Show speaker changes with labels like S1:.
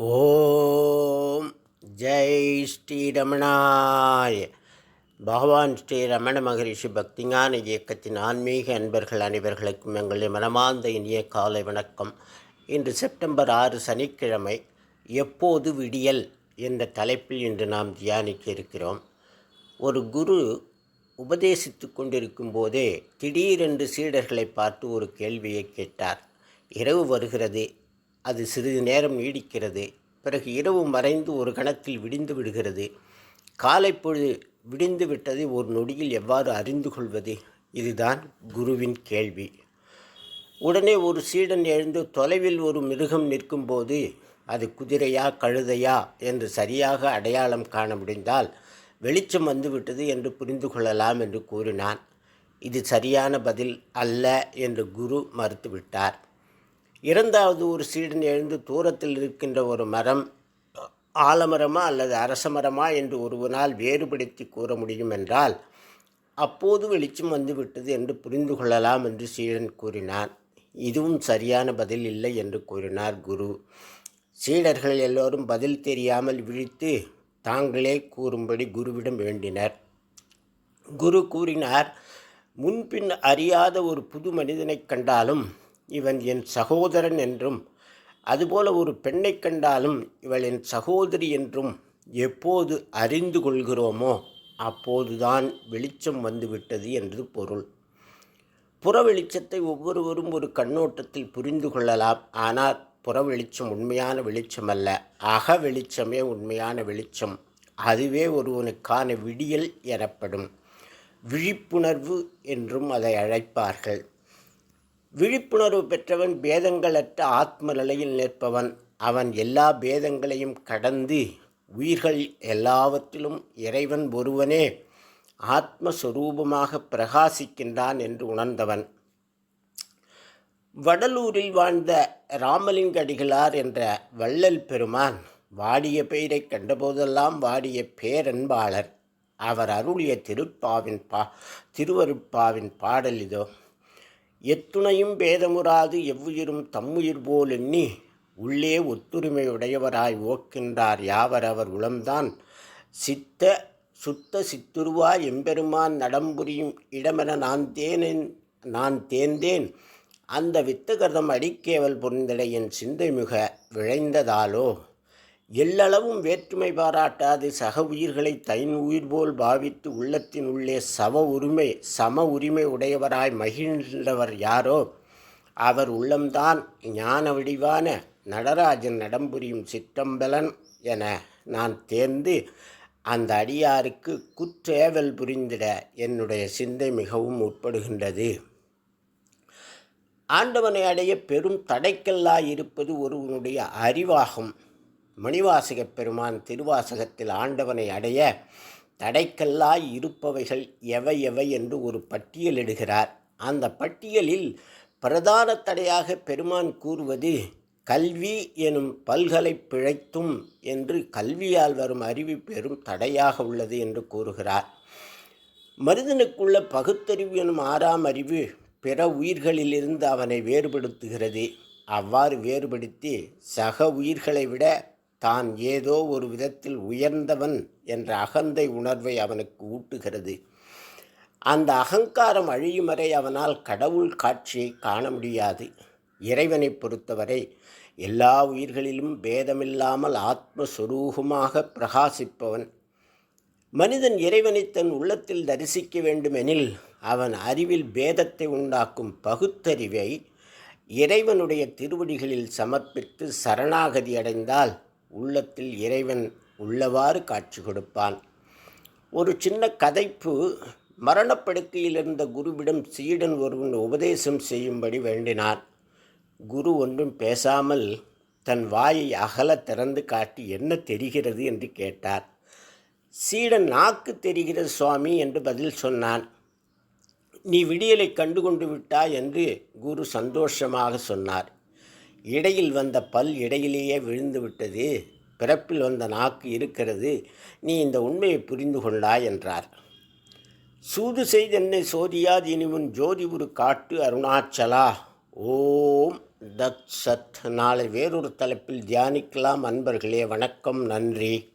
S1: ஓம் ஜெய் ஸ்ரீரமணாய். பகவான் ஸ்ரீ ரமண மகரிஷி பக்திஞான இயக்கத்தின் ஆன்மீக அன்பர்கள் அனைவர்களுக்கும் எங்களுடைய மனமார்ந்த இனிய காலை வணக்கம். இன்று செப்டம்பர் ஆறு சனிக்கிழமை எப்போது விடியல் என்ற தலைப்பில் இன்று நாம் தியானிக்க இருக்கிறோம். ஒரு குரு உபதேசித்து கொண்டிருக்கும் போதே திடீரென்று சீடர்களை பார்த்து ஒரு கேள்வியை கேட்டார். இரவு வருகிறது. அது சிறிது நேரம் நீடிக்கிறது. பிறகு இரவு மறைந்து ஒரு கணத்தில் விடிந்து விடுகிறது. காலை பொழுது விடிந்து விட்டதை ஒரு நொடியில் எவ்வாறு அறிந்து கொள்வது? இதுதான் குருவின் கேள்வி. உடனே ஒரு சீடன் எழுந்து தொலைவில் ஒரு மிருகம் நிற்கும்போது அது குதிரையா கழுதையா என்று சரியாக அடையாளம் காண முடிந்தால் வெளிச்சம் வந்துவிட்டது என்று புரிந்து கொள்ளலாம் என்று கூறினான். இது சரியான பதில் அல்ல என்று குரு மறுத்துவிட்டார். இரண்டாவது ஒரு சீடன் எழுந்து தூரத்தில் இருக்கின்ற ஒரு மரம் ஆலமரமா அல்லது அரச மரமா என்று ஒருவனால் வேறுபடுத்தி கூற முடியும் என்றால் அப்போது வெளிச்சம் வந்துவிட்டது என்று புரிந்து கொள்ளலாம் என்று சீடன் கூறினான். இதுவும் சரியான பதில் இல்லை என்று கூறினார் குரு. சீடர்கள் எல்லோரும் பதில் தெரியாமல் விழித்து தாங்களே கூறும்படி குருவிடம் வேண்டினர். குரு கூறினார் முன்பின் அறியாத ஒரு புது மனிதனை கண்டாலும் இவன் என் சகோதரன் என்றும் அதுபோல ஒரு பெண்ணை கண்டாலும் இவள் என் சகோதரி என்றும் எப்போது அறிந்து கொள்கிறோமோ அப்போதுதான் வெளிச்சம் வந்துவிட்டது என்று பொருள். புற வெளிச்சத்தை ஒவ்வொருவரும் ஒரு கண்ணோட்டத்தில் புரிந்து கொள்ளலாம். ஆனால் புற வெளிச்சம் உண்மையான வெளிச்சம் அல்ல அக வெளிச்சமே உண்மையான வெளிச்சம். அதுவே ஒருவனுக்கான விடியல் எனப்படும். விழிப்புணர்வு என்றும் அதை அழைப்பார்கள். விழிப்புணர்வு பெற்றவன் பேதங்களற்ற ஆத்ம நிலையில் நிற்பவன். அவன் எல்லா பேதங்களையும் கடந்து உயிர்கள் எல்லாவற்றிலும் இறைவன் ஒருவனே. ஆத்மஸ்வரூபமாக பிரகாசிக்கின்றான் என்று உணர்ந்தவன். வடலூரில் வாழ்ந்த ராமலிங்கடிகளார் என்ற வள்ளல் பெருமான் வாடிய பெயரை கண்டபோதெல்லாம் வாடிய பேரன்பாளர். அவர் அருளிய திருப்பாவின் பா திருவருட்பாவின் பாடல் இதோ. எத்துணையும் பேதமுறாது எவ்வுயிரும் தம்முயிர் போல் எண்ணி உள்ளே ஒத்துரிமையுடையவராய் ஓக்கின்றார் யாவரவர் உளம்தான். சித்த சுத்த சித்துருவா எம்பெருமான் நடம்புரியும் இடமென நான் தேனேன் நான் தேர்ந்தேன் அந்த வித்தகர்தம் அடிக்கேவல் பொருந்திட என் சிந்தை மிக விழைந்ததாலோ? எல்லளவும் வேற்றுமை பாராட்டாது சக உயிர்களை தைன் உயிர் போல் பாவித்து உள்ளத்தின் உள்ளே சவ உரிமை சம உரிமை உடையவராய் மகிழ்ந்தவர் யாரோ? அவர் உள்ளம்தான் ஞான வடிவான நடராஜன் நடம்புரியும் சிற்றம்பலன் என நான் தேர்ந்து அந்த அடியாருக்கு குற்றேவல் புரிந்திட என்னுடைய சிந்தை மிகவும் உட்படுகின்றது ஆண்டவனை அடைய பெரும் தடைக்கல்லாயிருப்பது ஒருவனுடைய அறிவாகும். மணிவாசகப் பெருமான் திருவாசகத்தில் ஆண்டவனை அடைய தடைக்கல்லாய் இருப்பவைகள் எவை எவை என்று ஒரு பட்டியலிடுகிறார் அந்த பட்டியலில் பிரதான தடையாக பெருமான் கூறுவது கல்வி எனும் பல்கலை பிழைத்தும் என்று கல்வியால் வரும் அறிவு பெரும் தடையாக உள்ளது என்று கூறுகிறார். மனிதனுக்குள்ள பகுத்தறிவு எனும் ஆறாம் அறிவு பிற உயிர்களிலிருந்து அவனை வேறுபடுத்துகிறது. அவ்வாறு வேறுபடுத்தி சக உயிர்களை விட தான் ஏதோ ஒரு விதத்தில் உயர்ந்தவன் என்ற அகந்தை உணர்வை அவனுக்கு ஊட்டுகிறது. அந்த அகங்காரம் அழியும் வரை அவனால் கடவுள் காட்சியை காண முடியாது. இறைவனை பொறுத்தவரை எல்லா உயிர்களிலும் பேதமில்லாமல் ஆத்மஸ்வரூபமாக பிரகாசிப்பவன். மனிதன் இறைவனை தன் உள்ளத்தில் தரிசிக்க வேண்டுமெனில் அவன் அறிவில் பேதத்தை உண்டாக்கும் பகுத்தறிவை இறைவனுடைய திருவடிகளில் சமர்ப்பித்து சரணாகதி அடைந்தால் உள்ளத்தில் இறைவன் உள்ளவாறு காட்சி கொடுப்பான். ஒரு சின்ன கதைப்பு மரணப்படுக்கையில் இருந்த குருவிடம் சீடன் ஒருவன் உபதேசம் செய்யும்படி வேண்டினான். குரு ஒன்றும் பேசாமல் தன் வாயை அகல திறந்து காட்டி என்ன தெரிகிறது? என்று கேட்டார். சீடன் நாக்கு தெரிகிறது சுவாமி என்று பதில் சொன்னான். நீ விடியலை கண்டுகொண்டு விட்டாய் என்று குரு சந்தோஷமாக சொன்னார். இடையில் வந்த பல் இடையிலேயே விழுந்து விட்டது பிறப்பில் வந்த நாக்கு இருக்கிறது. நீ இந்த உண்மையை புரிந்து கொண்டாய் என்றார். சூது செய்தென்னை சோதியாது இனிமுன் ஜோதி ஒரு காட்டு அருணாச்சலா. ஓம் தத் சத். நாளை வேறொரு தலைப்பில் தியானிக்கலாம் அன்பர்களே. வணக்கம். நன்றி.